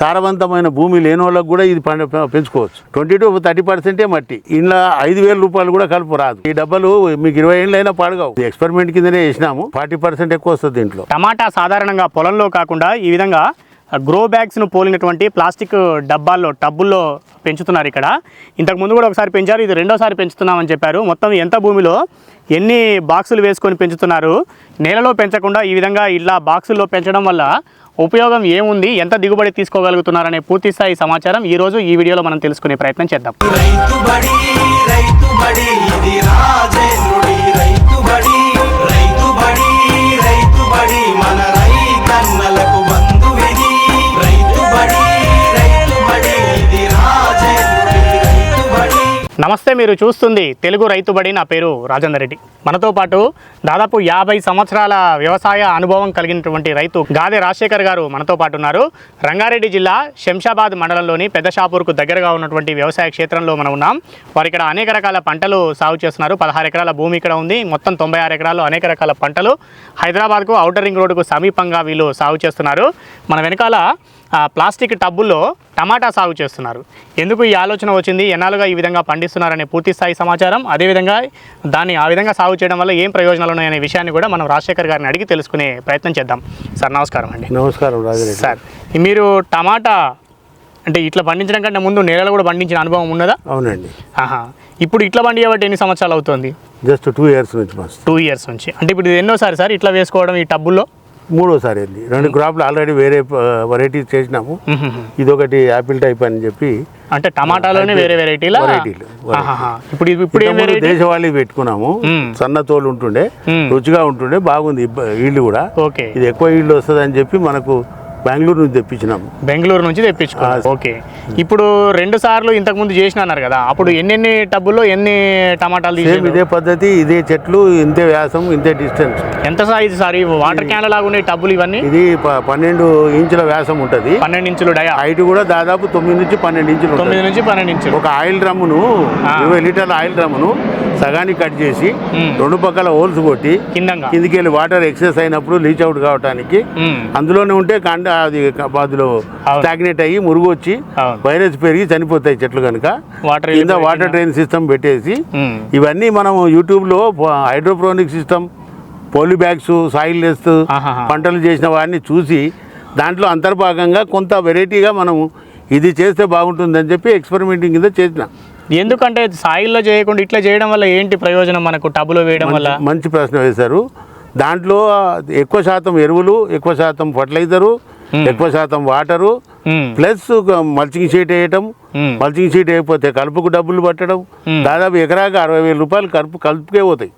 సారవంతమైన భూమి లేని వాళ్ళకి కూడా ఇది పండ పెంచుకోవచ్చు. ట్వంటీ టు థర్టీ పర్సెంటే మట్టి. ఇంట్లో ఐదు వేల రూపాయలు కూడా కలుపు రాదు. ఈ డబ్బలు మీకు ఇరవై ఏళ్ళు అయినా ఎక్స్పెరిమెంట్ కిందనే వేసినాము ఫార్టీ పర్సెంట్ ఎక్కువ వస్తుంది దీంట్లో. టమాటా సాధారణంగా పొలంలో కాకుండా ఈ విధంగా గ్రో బ్యాగ్స్ను పోలినటువంటి ప్లాస్టిక్ డబ్బాల్లో టబ్బుల్లో పెంచుతున్నారు ఇక్కడ. ఇంతకు ముందు కూడా ఒకసారి పెంచారు ఇది రెండోసారి పెంచుతున్నామని చెప్పారు. మొత్తం ఎంత భూమిలో ఎన్ని బాక్సులు వేసుకొని పెంచుతున్నారు? నేలలో పెంచకుండా ఈ విధంగా ఇలా బాక్సుల్లో పెంచడం వల్ల ఉపయోగం ఏముంది? ఎంత దిగుబడి తీసుకోగలుగుతున్నారనే పూర్తి స్థాయి సమాచారం ఈరోజు ఈ వీడియోలో మనం తెలుసుకునే ప్రయత్నం చేద్దాం. నమస్తే మీరు చూస్తుంది తెలుగు రైతుబడి నా పేరు రాజేందర్ రెడ్డి. మనతో పాటు దాదాపు యాభై సంవత్సరాల వ్యవసాయ అనుభవం కలిగినటువంటి రైతు గాదె రాజశేఖర్ గారు మనతో పాటు ఉన్నారు. రంగారెడ్డి జిల్లా శంషాబాద్ మండలంలోని పెద్ద షాపూర్కు దగ్గరగా ఉన్నటువంటి వ్యవసాయ క్షేత్రంలో మనం ఉన్నాం. వారు ఇక్కడ అనేక రకాల పంటలు సాగు చేస్తున్నారు. పదహారు ఎకరాల భూమి ఇక్కడ ఉంది. మొత్తం తొంభై ఆరు ఎకరాల్లో అనేక రకాల పంటలు హైదరాబాద్కు ఔటర్ రింగ్ రోడ్డుకు సమీపంగా వీళ్ళు సాగు చేస్తున్నారు. మన వెనకాల ప్లాస్టిక్ టబ్బుల్లో టమాటా సాగు చేస్తున్నారు. ఎందుకు ఈ ఆలోచన వచ్చింది? ఎన్నాళ్ళుగా ఈ విధంగా పండిస్తున్నారనే పూర్తి స్థాయి సమాచారం అదేవిధంగా దాన్ని ఆ విధంగా సాగు చేయడం వల్ల ఏం ప్రయోజనాలు ఉన్నాయనే విషయాన్ని కూడా మనం రాజశేఖర్ గారిని అడిగి తెలుసుకునే ప్రయత్నం చేద్దాం. సార్ నమస్కారం అండి. నమస్కారం సార్ మీరు టమాటా అంటే ఇట్లా పండించడం కంటే ముందు నేలలో కూడా పండించిన అనుభవం ఉన్నదా? అవునండి. ఆహా. ఇప్పుడు ఇట్లా పండియబట్టి ఎన్ని సంవత్సరాలు అవుతుంది? జస్ట్ టూ ఇయర్స్ నుంచి టూ ఇయర్స్ నుంచి. అంటే ఇప్పుడు ఇది ఎన్నోసారి సార్ ఇట్లా వేసుకోవడం ఈ టబ్బుల్లో? మూడోసారి అండి. రెండు క్రాప్లు ఆల్రెడీ వేరే వెరైటీస్ చేసినాము. ఇదొకటి యాపిల్ టైప్ అని చెప్పి. అంటే టమాటాలోనే వేరే వెరైటీలా వెరైటీలు. ఇప్పుడు ఇది- ఇప్పుడు వెరైటీ దేశవాళీ పెట్టుకున్నాము. సన్న తోలు ఉంటుండే. రుచిగా ఉంటుండే బాగుంది ఈళ్ళు కూడా. ఓకే. ఇది ఎక్కువ ఈళ్ళు వస్తుంది అని చెప్పి మనకు బెంగళూరు నుంచి తెప్పించినాము బెంగళూరు నుంచి తెప్పించుకున్నారు ఓకే. ఇప్పుడు రెండు సార్లు ఇంతకు ముందు చేసిన అన్నారు కదా అప్పుడు ఎన్నెన్ని టబ్బుల్లో ఎన్ని టమాటాలు సేమ్ ఇదే పద్ధతి ఇదే చెట్లు ఇంతే వ్యాసం ఇంతే డిస్టెన్స్ ఎంత సైజు సార్? వాటర్ క్యాన్ లాగా ఉన్నాయి టబ్బులు ఇవన్నీ? ఇది పన్నెండు ఇంచుల వ్యాసం ఉంటుంది. పన్నెండు ఇంచులు డయా? హైట్ కూడా దాదాపు తొమ్మిది నుంచి పన్నెండు ఇంచులు తొమ్మిది నుంచి పన్నెండు ఇంచులు. ఒక ఆయిల్ డ్రమ్మును. ఇరవై లీటర్ల ఆయిల్ డ్రమ్మును సగానికి కట్ చేసి. రెండు పక్కల హోల్స్ కొట్టి కిందికి వెళ్ళి వాటర్ ఎక్సెస్ అయినప్పుడు లీచ్ అవుట్ కావడానికి. అందులోనే ఉంటే కండ అది అందులో అవును. స్టాగ్నేట్ అయ్యి మురుగు వచ్చి. వైరస్ పెరిగి చనిపోతాయి చెట్లు కనుక వాటర్ కింద వాటర్ డ్రైన్ సిస్టమ్ పెట్టేసి. ఇవన్నీ మనం యూట్యూబ్లో hydroponic system poly bags soilless. పంటలు చేసిన వాడిని చూసి దాంట్లో అంతర్భాగంగా కొంత వెరైటీగా మనం ఇది చేస్తే బాగుంటుందని చెప్పి ఎక్స్పెరిమెంటింగ్ కింద చేసిన ఎందుకంటే సాయిల్లో చేయకుండా ఇట్లా చేయడం వల్ల ఏంటి ప్రయోజనం మనకు? టబ్బులో వేయడం వల్ల? మంచి- ప్రశ్న వేశారు. దాంట్లో ఎక్కువ శాతం ఎరువులు ఎక్కువ శాతం ఫర్టిలైజరు ఎక్కువ శాతం వాటరు. ప్లస్ మల్చింగ్ షీట్ వేయటం. మల్చింగ్ షీట్ వేయకపోతే కలుపుకు డబ్బులు పట్టడం. దాదాపు ఎకరాకి అరవై వేల రూపాయలు కలుపు కలుపుకే పోతాయి.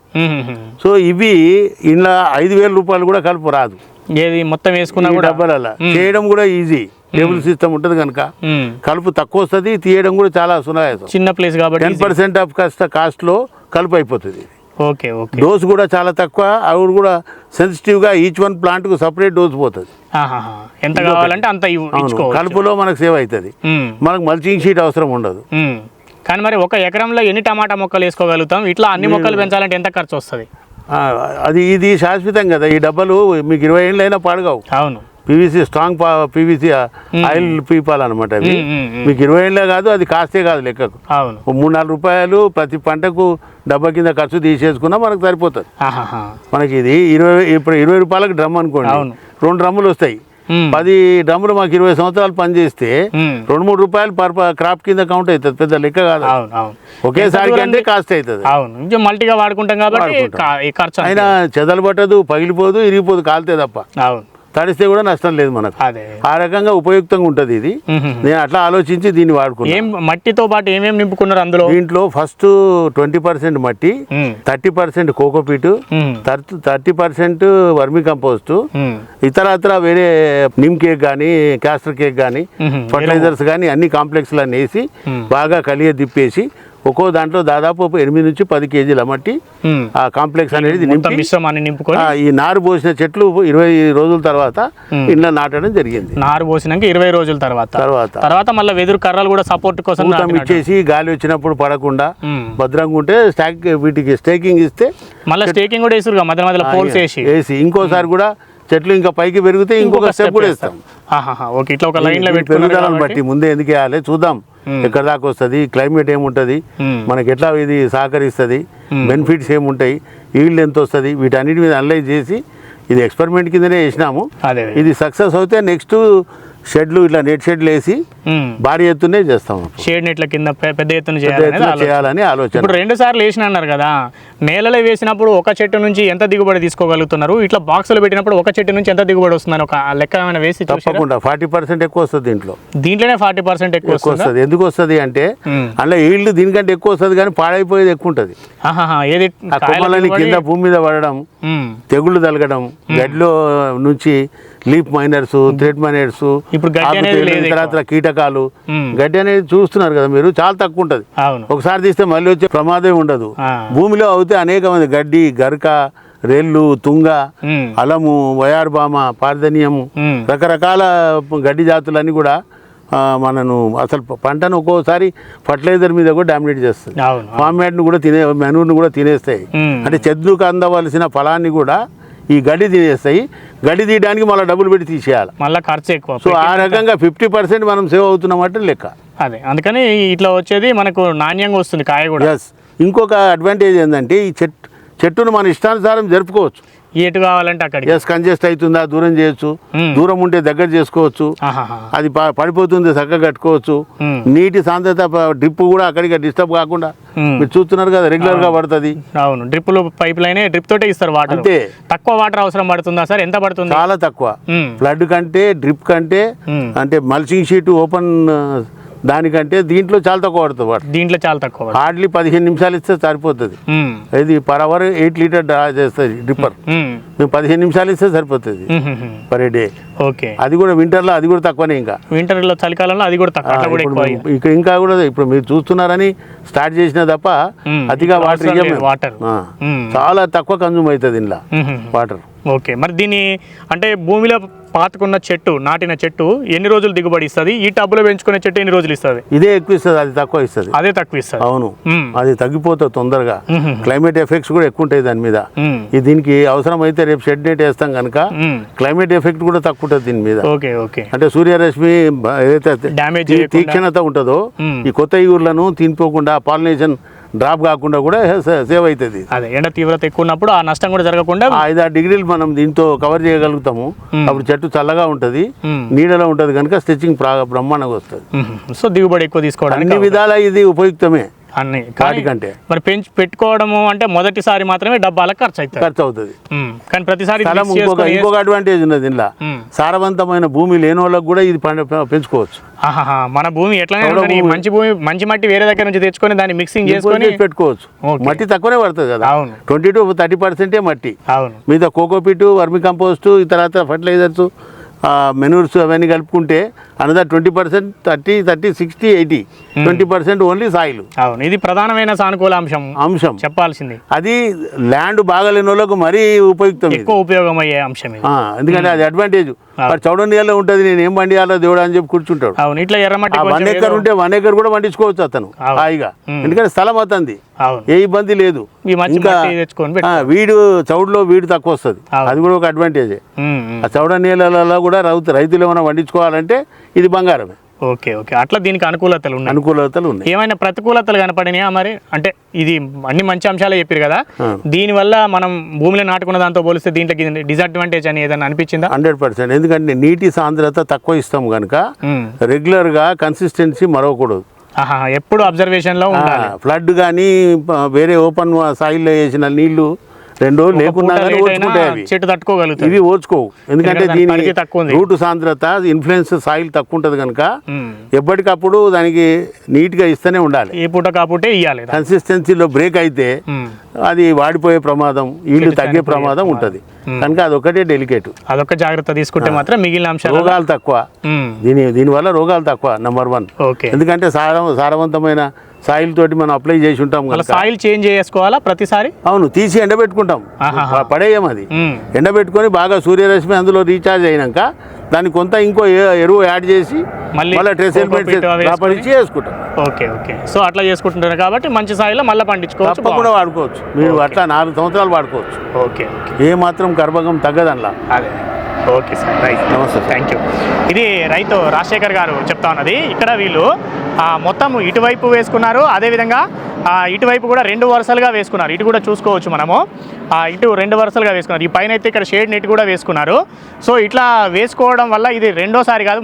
సో ఇవి ఇంట్లో ఐదు వేల రూపాయలు కూడా కలుపు రాదు. ఏది మొత్తం వేసుకున్నా కూడా? డబ్బాలలో చేయడం కూడా ఈజీ. టేబుల్ సిస్టమ్ ఉంటుంది కనుక. కలుపు తక్కువ వస్తుంది తీయడం కూడా చాలా సునాయాసం. చిన్న ప్లేస్ కాబట్టి టెన్ పర్సెంట్ ఆఫ్ కాస్ట్ కాస్ట్లో కలుపు అయిపోతుంది ఓకే ఓకే. డోస్ కూడా చాలా తక్కువ అవి కూడా సెన్సిటివ్గా ఈచ్ వన్ ప్లాంట్కు సపరేట్ డోస్ పోతుంది. ఎంత కావాలంటే అంత కలుపులో మనకు సేవ్ అవుతుంది. మనకు మల్చింగ్ షీట్ అవసరం ఉండదు. కానీ మరి ఒక ఎకరంలో ఎన్ని టమాటా మొక్కలు వేసుకోగలుగుతాం? ఇట్లా అన్ని మొక్కలు పెంచాలంటే ఎంత ఖర్చు వస్తుంది? అది ఇది శాశ్వతం కదా. ఈ డబ్బాలు మీకు ఇరవై ఏళ్ళు అయినా పాడుగావు. అవును. పీవీసీ స్ట్రాంగ్ పీవీసీ ఆయిల్ పీపాలన్నమాట అవి. మీకు ఇరవై ఏళ్ళే కాదు అది కాస్తే కాదు లెక్కకు. మూడు నాలుగు రూపాయలు ప్రతి పంటకు డబ్బా కింద ఖర్చు తీసేసుకున్నా మనకు సరిపోతుంది. మనకి ఇది ఇరవై ఇప్పుడు ఇరవై రూపాయలకు డ్రమ్ అనుకోండి. రెండు డ్రమ్ములు వస్తాయి. పది డ్రమ్ములు మాకు ఇరవై సంవత్సరాలు పనిచేస్తే. రెండు మూడు రూపాయలు పర్ క్రాప్ కింద కౌంట్ అవుతుంది. పెద్ద లెక్క కాదు అవును అవును. ఒకేసారి కంటే కాస్ట్ అవుతుంది. అవును. మల్టీగా వాడుకుంటాం కాబట్టి. అయినా చెదలు పట్టదు పగిలిపోదు ఇరిగిపోదు కాలితే తప్ప. అవును. తడిస్తే కూడా నష్టం లేదు మనకు ఆ రకంగా ఉపయుక్తంగా ఉంటుంది ఇది. నేను అట్లా ఆలోచించి దీన్ని వాడుకున్నాను మట్టితో పాటు ఏమేమి నింపుకున్నారు అందులో దీంట్లో ఫస్ట్ ట్వంటీ పర్సెంట్ మట్టి. Thirty percent cocopeat. Thirty percent vermicompost. ఇతరత్ర వేరే నిమ్ కేక్ కానీ క్యాస్టర్ కేక్ కానీ. ఫర్టిలైజర్స్ కానీ అన్ని కాంప్లెక్స్లు అన్ని వేసి. బాగా కలియ దిప్పేసి ఒక్కో దాంట్లో దాదాపు ఎనిమిది నుంచి పది కేజీల మట్టి. ఆ కాంప్లెక్స్ అనేది మిశ్రమాన్ని నింపుకొని ఈ నారు పోసిన చెట్లు ఇరవై రోజుల తర్వాత ఇంట్లో నాటడం జరిగింది. నారు పోసినాక ఇరవై రోజుల తర్వాత. తర్వాత. తర్వాత మళ్ళీ వెదురు కర్రలు కూడా సపోర్ట్ కోసం. ఇచ్చేసి గాలి వచ్చినప్పుడు పడకుండా. భద్రంగా ఉంటే స్టాక్ వీటికి స్టేకింగ్ ఇస్తే మళ్ళీ స్టేకింగ్ కూడా వేసురుగా మధ్య మధ్యలో పోల్స్ వేసి. వేసి. ఇంకోసారి కూడా చెట్లు ఇంకా పైకి పెరిగితే ఇంకొక స్టెప్ కూడా ఓకే ఇట్లా ఒక లైన్లో పెరుగుదలను కాబట్టి. బట్టి ముందే ఎందుకు వేయాలి చూద్దాం. ఎక్కడ దాకా వస్తుంది? క్లైమేట్ ఏముంటుంది? మ్మ్. మనకి ఎట్లా ఇది సహకరిస్తుంది? బెనిఫిట్స్ ఏముంటాయి? ఈల్డ్ ఎంత వస్తుంది? వీటన్నిటి మీద అనలైజ్ చేసి ఇది ఎక్స్పెరిమెంట్ కిందనే వేసినాము అదే. ఇది సక్సెస్ అవుతే నెక్స్ట్ షెడ్లు ఇట్లా నెట్ షెడ్లు వేసి భారీ ఎత్తునే చేస్తాం షేడ్ నెట్ల కింద పెద్ద ఎత్తున. చేయాలని ఆలోచన. ఇప్పుడు రెండు సార్లు వేసిన అన్నారు కదా నేలలో వేసినప్పుడు ఒక చెట్టు నుంచి ఎంత దిగుబడి తీసుకోగలుగుతున్నారు? ఇట్లా బాక్సులు పెట్టినప్పుడు ఒక చెట్టు నుంచి ఎంత దిగుబడి వస్తుందని ఒక లెక్క ఏమైనా వేసి? తప్పకుండా. ఫార్టీ పర్సెంట్ ఎక్కువ వస్తుంది దీంట్లో. దీంట్లోనే ఫార్టీ పర్సెంట్ ఎక్కువ వస్తుందా? ఎందుకు వస్తుంది అంటే. అందులో ఈల్డ్ దీనికంటే ఎక్కువ వస్తుంది కానీ పాడైపోయేది ఎక్కువ ఉంటుంది. ఏది కొమ్మలని కింద భూమి మీద పడడం. తెగుళ్ళు తలగడం గడ్డిలో నుంచి లీప్ మైనర్స్ థ్రెడ్ మైనర్స్ ఇప్పుడు. తర్వాత కీటకాలు. గడ్డి అనేది చూస్తున్నారు కదా మీరు చాలా తక్కువ ఉంటుంది ఒకసారి తీస్తే మళ్ళీ వచ్చే ప్రమాదం ఉండదు. భూమిలో అవుతే అనేకమంది గడ్డి గరక రెల్లు తుంగ. అలము వయార్బామ పార్ధన్యము. రకరకాల గడ్డి జాతులన్నీ కూడా మనను అసలు పంటను ఒక్కోసారి ఫర్టిలైజర్ మీద కూడా డామినేట్ చేస్తుంది మ్యాట్ను కూడా తినే మెనూర్ను కూడా తినేస్తాయి. అంటే చెద్దుకు అందవలసిన ఫలాన్ని కూడా ఈ గడ్డి తినేస్తాయి గడ్డి తీయడానికి మళ్ళీ డబ్బులు పెట్టి తీసేయాలి. మళ్ళీ ఖర్చు ఎక్కువ. సో ఆ రకంగా ఫిఫ్టీ పర్సెంట్ మనం సేవ్ అవుతున్నామంటే లెక్క. అదే. అందుకని ఇట్లా వచ్చేది మనకు నాణ్యంగా వస్తుంది కాయ కూడా. ఎస్ ఇంకొక అడ్వాంటేజ్ ఏంటంటే ఈ చెట్టు చెట్టును మన ఇష్టానుసారం జరుపుకోవచ్చు. ఎటు కావాలంటే అక్కడికి ఎస్ కంజెస్ట్ అవుతుందా దూరం చేయొచ్చు మ్మ్. దూరం ఉంటే దగ్గర చేసుకోవచ్చు. అది పడిపోతుంది చక్కగా కట్టుకోవచ్చు మ్మ్. నీటి సాంద్రత డ్రిప్ కూడా అక్కడికి డిస్టర్బ్ కాకుండా మ్మ్. మీరు చూస్తున్నారు కదా రెగ్యులర్గా పడుతుంది అవును డ్రిప్పులు పైప్ లైన్ డ్రిప్ తోటే ఇస్తారు వాటర్ అంతే. తక్కువ వాటర్ అవసరం పడుతుందా సార్ ఎంత పడుతుంది చాలా తక్కువ. ఫ్లడ్ కంటే డ్రిప్ కంటే. అంటే మల్చింగ్ షీట్ ఓపెన్ దానికంటే దీంట్లో చాలా తక్కువ పడుతుంది వాటర్ దీంట్లో చాలా తక్కువ. హార్డ్లీ పదిహేను నిమిషాలు ఇస్తే సరిపోతుంది. ఇది per hour eight litre draw చేస్తుంది డ్రిప్పర్ మ్మ్. పదిహేను నిమిషాలు ఇస్తే సరిపోతుంది. పర్ డే ఓకే అది కూడా వింటర్లో అది కూడా తక్కువనే ఇంకా వింటర్లో చలికాలంలో అది కూడా తక్కువ ఇక్కడ ఇంకా కూడా ఇప్పుడు మీరు చూస్తున్నారని స్టార్ట్ చేసిన తప్ప. అతిగా వాటర్. వాటర్. చాలా తక్కువ కన్జ్యూమ్ అవుతుంది ఇంట్లో. వాటర్ ఓకే మరి దీన్ని అంటే భూమిలో పాతుకున్న చెట్టు నాటిన చెట్టు ఎన్ని రోజులు దిగుబడి ఇస్తుంది ఈ టబ్బులో పెంచుకునే చెట్టు ఎన్ని రోజులు ఇస్తుంది ఇదే ఎక్కువ ఇస్తుంది అది తక్కువ ఇస్తుంది అదే తక్కువ ఇస్తుంది అవును. అది తగ్గిపోతుంది తొందరగా. క్లైమేట్ ఎఫెక్ట్స్ కూడా ఎక్కువ ఉంటాయి దాని మీద దీనికి అవసరం అయితే రేపు షెడ్ నెట్ వేస్తాం కనుక. క్లైమేట్ ఎఫెక్ట్ కూడా తక్కువ ఉంటుంది దీని మీద ఓకే ఓకే అంటే సూర్యరశ్మి ఏదైతే చేయకుండా. తీక్షణత ఉంటుందో. ఈ కొత్త ఈగుర్లను తినిపోకుండా పాలినేషన్ డ్రాప్ కాకుండా కూడా సేవ్ అవుతుంది అదే ఎండ తీవ్రత ఎక్కువ ఉన్నప్పుడు ఆ నష్టం కూడా జరగకుండా ఆ ఐదారు డిగ్రీలు మనం దీంతో కవర్ చేయగలుగుతాము. అప్పుడు చెట్టు చల్లగా ఉంటుంది. నీడలో ఉంటుంది కనుక స్టిచ్చింగ్ బ్రహ్మాండంగా వస్తుంది. సో దిగుబడి ఎక్కువ తీసుకోవడానికి అన్ని విధాల ఇది ఉపయుక్తమే అన్ని. వాటికంటే మరి పెంచి పెట్టుకోవడము అంటే మొదటిసారి మాత్రమే డబ్బాలకు ఖర్చు అవుతుంది ఖర్చు అవుతుంది. కానీ ప్రతిసారి ఇంకొక అడ్వాంటేజ్ ఉన్నది మ్మ్. సారవంతమైన భూమి లేని వాళ్ళకి కూడా ఇది పెంచుకోవచ్చు. మన భూమి ఎట్లనే భూమి. మంచి భూమి మంచి మట్టి వేరే దగ్గర నుంచి తెచ్చుకొని దాన్ని మిక్సింగ్ చేసుకొని చేసి పెట్టుకోవచ్చు. మట్టి తక్కువనే పడుతుంది కదా. అవును. ట్వంటీ టు థర్టీ పర్సెంటే మట్టి. అవును. మీద కోకోపిట్ వర్మి కంపోస్ట్ తర్వాత ఫర్టిలైజర్స్ మెనూర్స్ అవన్నీ కలుపుకుంటే another twenty percent thirty thirty sixty eighty twenty percent only soil అవును ఇది ప్రధానమైన సానుకూల అంశం. అంశం. చెప్పాల్సింది. అది ల్యాండ్ బాగాలేని వాళ్ళకు మరీ ఉపయుక్తం ఎక్కువ ఉపయోగం అయ్యే అంశం ఎందుకంటే అది అడ్వాంటేజ్ చౌడ నీళ్ళలో ఉంటుంది నేను ఏం పండియాలో దేవుడా అని చెప్పి కూర్చుంటాడు అవును ఇట్లా ఎర్రమట్టి వన్ ఎకర్ ఉంటే వన్ ఎకర్ కూడా పండించుకోవచ్చు అతను. హాయిగా. ఎందుకంటే స్థలం అతంది ఏ ఇబ్బంది లేదు. ఆ, వీడు చౌడులో వీడు తక్కువ వస్తుంది. అది కూడా ఒక అడ్వాంటేజే. ఆ చౌడ నీళ్ళలో కూడా రైతు రైతులు ఏమైనా పండించుకోవాలంటే ఇది బంగారమే ఓకే ఓకే. అట్లా దీనికి అనుకూలతలు ఉన్నాయి. అనుకూలతలు ఉన్నాయి. ఏమైనా ప్రతికూలతలు కనపడినాయా మరి? అంటే ఇది అన్ని మంచి అంశాలే చెప్పారు కదా. దీనివల్ల మనం భూమిలో నాటుకున్న దాంతో పోలిస్తే దీంట్లో డిసడ్వాంటేజ్ అని ఏదైనా అనిపించిందా? Hundred percent. ఎందుకంటే నీటి సాంద్రత తక్కువ ఇస్తాం కనుక మ్మ్. రెగ్యులర్గా కన్సిస్టెన్సీ మరవకూడదు. ఆహా, ఎప్పుడు అబ్జర్వేషన్లో ఉండాలి. ఫ్లడ్ కానీ వేరే ఓపెన్ సాయిల్లో వేసిన నీళ్ళు రెండు రోజులు అవి. చెట్టు తట్టుకోగలుగుతుంది ఇవి ఓర్చుకోవు. ఎందుకంటే దాని. రూట్ సాంద్రత ఇన్ఫ్లుయెన్స్ సాయిల్ తక్కువ ఉంటుంది కనుక. ఎప్పటికప్పుడు దానికి నీట్గా ఇస్తూనే ఉండాలి. ఏ పూట ఇయ్యాలి కన్సిస్టెన్సీలో బ్రేక్ అయితే. అది వాడిపోయే ప్రమాదం ఈళ్ళు తగ్గే ప్రమాదం. ఉంటుంది. కనుక అదొకటే డెలికేట్ అదొక జాగ్రత్త తీసుకుంటే మాత్రం మిగిలిన అంశాలు రోగాలు తక్కువ. దీని దీనివల్ల రోగాలు తక్కువ నెంబర్ వన్ ఓకే. ఎందుకంటే సార సారవంతమైన సాయిల్ తోటి మనం అప్లై చేసి ఉంటాం కనుక. సాయిల్ చేంజ్ చేసుకోవాలా ప్రతిసారి? అవును తీసి ఎండబెట్టుకుంటాం. పడేయం అది. ఎండబెట్టుకొని బాగా సూర్యరశ్మి అందులో రీఛార్జ్ అయినాక దాన్ని కొంత ఇంకో ఎరువు యాడ్ చేసి మళ్ళీ మళ్ళీ ట్రెస్ కాపాడించి వేసుకుంటాం ఓకే ఓకే. సో అట్లా చేసుకుంటున్నారు కాబట్టి మంచి సాయిలో మళ్ళీ పండించుకోవచ్చు తప్పకుండా వాడుకోవచ్చు. మీరు అట్లా నాలుగు సంవత్సరాలు వాడుకోవచ్చు. ఓకే ఏ మాత్రం కర్భగం తగ్గదనలా. అదే. ఓకే సార్ రైట్ నమస్తే. థ్యాంక్ యూ ఇది రైతు రాజశేఖర్ గారు చెప్తా ఉన్నది. ఇక్కడ వీళ్ళు మొత్తం ఇటువైపు వేసుకున్నారు. అదేవిధంగా ఇటువైపు కూడా రెండు వరుసలుగా వేసుకున్నారు. ఇటు కూడా చూసుకోవచ్చు మనము. ఇటు రెండు వరుసలుగా వేసుకున్నారు. ఈ పైన అయితే ఇక్కడ షేడ్ నెట్ కూడా వేసుకున్నారు. సో ఇట్లా వేసుకోవడం వల్ల ఇది రెండోసారి కాదు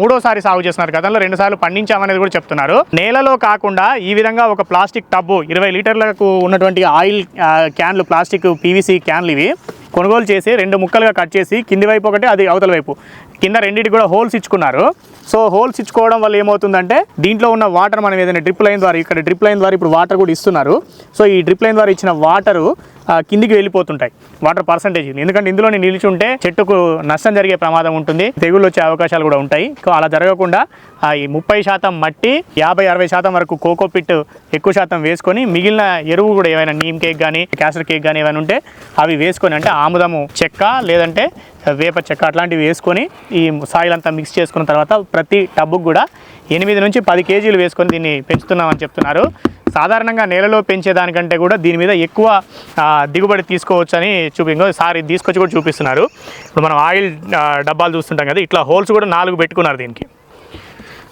మూడోసారి సాగు చేస్తున్నారు. గతంలో రెండు సార్లు పండించామనేది కూడా చెప్తున్నారు. నేలలో కాకుండా ఈ విధంగా ఒక ప్లాస్టిక్ టబ్బు ఇరవై లీటర్లకు ఉన్నటువంటి ఆయిల్ క్యాన్లు ప్లాస్టిక్ పీవీసీ క్యాన్లు ఇవి కొనుగోలు చేసి రెండు ముక్కలుగా కట్ చేసి కింది వైపు ఒకటి అది అవతల వైపు. కింద రెండింటికి కూడా హోల్స్ ఇచ్చుకున్నారు. సో హోల్స్ ఇచ్చుకోవడం వల్ల ఏమవుతుందంటే దీంట్లో ఉన్న వాటర్ మనం ఏదైనా డ్రిప్ లైన్ ద్వారా ఇక్కడ డ్రిప్ లైన్ ద్వారా ఇప్పుడు వాటర్ కూడా ఇస్తున్నారు. సో ఈ డ్రిప్ లైన్ ద్వారా ఇచ్చిన వాటరు కిందికి వెళ్ళిపోతుంటాయి. Water percentage. ఎందుకంటే ఇందులో నిలిచుంటే చెట్టుకు నష్టం జరిగే ప్రమాదం ఉంటుంది తెగుళ్ళు వచ్చే అవకాశాలు కూడా ఉంటాయి. సో అలా జరగకుండా ఈ ముప్పై శాతం మట్టి యాభై అరవై శాతం వరకు కోకో పిట్ ఎక్కువ శాతం వేసుకొని మిగిలిన ఎరువు కూడా ఏమైనా నీమ్ కేక్ కానీ క్యాసర్ కేక్ కానీ ఏమైనా ఉంటే అవి వేసుకొని అంటే ఆముదము చెక్క లేదంటే వేప చెక్క అట్లాంటివి వేసుకొని ఈ సాయిల్ అంతా మిక్స్ చేసుకున్న తర్వాత ప్రతి టబ్బుకు కూడా ఎనిమిది నుంచి పది కేజీలు వేసుకొని దీన్ని పెంచుతున్నామని చెప్తున్నారు. సాధారణంగా నేలలో పెంచేదానికంటే కూడా దీని మీద ఎక్కువ దిగుబడి తీసుకోవచ్చు అని సారి తీసుకొచ్చి కూడా చూపిస్తున్నారు. ఇప్పుడు మనం ఆయిల్ డబ్బాలు చూస్తుంటాం కదా ఇట్లా హోల్స్ కూడా నాలుగు పెట్టుకున్నారు దీనికి.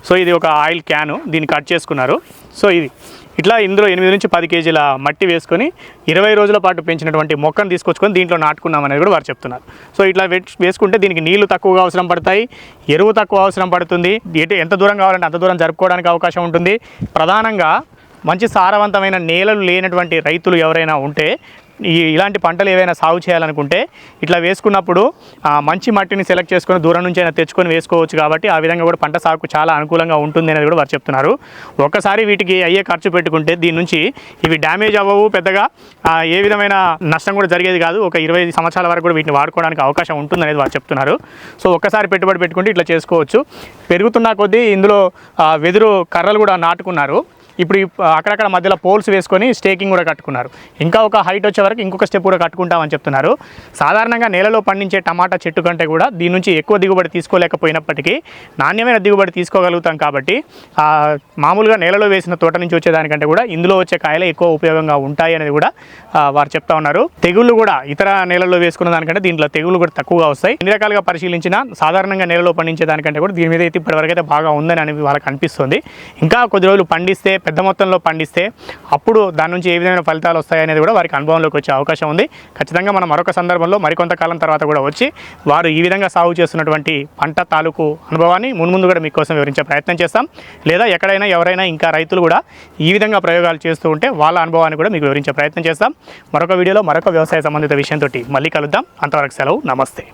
సో ఇది ఒక ఆయిల్ క్యాను దీన్ని కట్ చేసుకున్నారు. సో ఇది ఇట్లా ఇందులో ఎనిమిది నుంచి పది కేజీల మట్టి వేసుకొని ఇరవై రోజుల పాటు పెంచినటువంటి మొక్కను తీసుకొచ్చుకొని దీంట్లో నాటుకున్నామని కూడా వారు చెప్తున్నారు. సో ఇట్లా వేసుకుంటే దీనికి నీళ్ళు తక్కువగా అవసరం పడతాయి ఎరువు తక్కువ అవసరం పడుతుంది. ఎటు ఎంత దూరం కావాలంటే అంత దూరం జరుపుకోవడానికి అవకాశం ఉంటుంది. ప్రధానంగా మంచి సారవంతమైన నేలలు లేనటువంటి రైతులు ఎవరైనా ఉంటే ఇలాంటి పంటలు ఏవైనా సాగు చేయాలనుకుంటే ఇట్లా వేసుకున్నప్పుడు మంచి మట్టిని సెలెక్ట్ చేసుకొని దూరం నుంచి అయినా తెచ్చుకొని వేసుకోవచ్చు కాబట్టి ఆ విధంగా కూడా పంట సాగుకు చాలా అనుకూలంగా ఉంటుంది అనేది కూడా వారు చెప్తున్నారు. ఒక్కసారి వీటికి అయ్యే ఖర్చు పెట్టుకుంటే దీని నుంచి ఇవి డ్యామేజ్ అవ్వవు పెద్దగా ఏ విధమైన నష్టం కూడా జరిగేది కాదు. ఒక ఇరవై సంవత్సరాల వరకు కూడా వీటిని వాడుకోవడానికి అవకాశం ఉంటుంది అనేది వారు చెప్తున్నారు. సో ఒక్కసారి పెట్టుబడి పెట్టుకుంటే ఇట్లా చేసుకోవచ్చు. పెరుగుతున్న కొద్దీ ఇందులో వెదురు కర్రలు కూడా నాటుకున్నారు. ఇప్పుడు అక్కడక్కడ మధ్యలో పోల్స్ వేసుకొని స్టేకింగ్ కూడా కట్టుకున్నారు. ఇంకా ఒక హైట్ వచ్చే వరకు ఇంకొక స్టెప్ కూడా కట్టుకుంటామని చెప్తున్నారు. సాధారణంగా నేలలో పండించే టమాటా చెట్టు కంటే కూడా దీని నుంచి ఎక్కువ దిగుబడి తీసుకోలేకపోయినప్పటికీ నాణ్యమైన దిగుబడి తీసుకోగలుగుతాం కాబట్టి మామూలుగా నేలలో వేసిన తోట నుంచి వచ్చేదానికంటే కూడా ఇందులో వచ్చే కాయలే ఎక్కువ ఉపయోగంగా ఉంటాయి అనేది కూడా వారు చెప్తా ఉన్నారు. తెగుళ్ళు కూడా ఇతర నేలల్లో వేసుకున్న దానికంటే దీంట్లో తెగుళ్ళు కూడా తక్కువగా వస్తాయి. ఎన్ని రకాలుగా పరిశీలించినా సాధారణంగా నేలలో పండించే దానికంటే కూడా దీని మీద అయితే ఇప్పటివరకు అయితే బాగా ఉందని అని వాళ్ళకి అనిపిస్తుంది. ఇంకా కొద్ది రోజులు పండిస్తే పెద్ద మొత్తంలో పండిస్తే అప్పుడు దాని నుంచి ఏ విధమైన ఫలితాలు వస్తాయనేది కూడా వారికి అనుభవంలోకి వచ్చే అవకాశం ఉంది. ఖచ్చితంగా మనం మరొక సందర్భంలో మరికొంతకాలం తర్వాత కూడా వచ్చి వారు ఈ విధంగా సాగు చేస్తున్నటువంటి పంట తాలూకు అనుభవాన్ని మున్ముందు కూడా మీకోసం వివరించే ప్రయత్నం చేస్తాం. లేదా ఎక్కడైనా ఎవరైనా ఇంకా రైతులు కూడా ఈ విధంగా ప్రయోగాలు చేస్తూ ఉంటే వాళ్ళ అనుభవాన్ని కూడా మీకు వివరించే ప్రయత్నం చేస్తాం. మరొక వీడియోలో మరొక వ్యవసాయ సంబంధిత విషయంతో మళ్ళీ కలుద్దాం. అంతవరకు సెలవు. నమస్తే.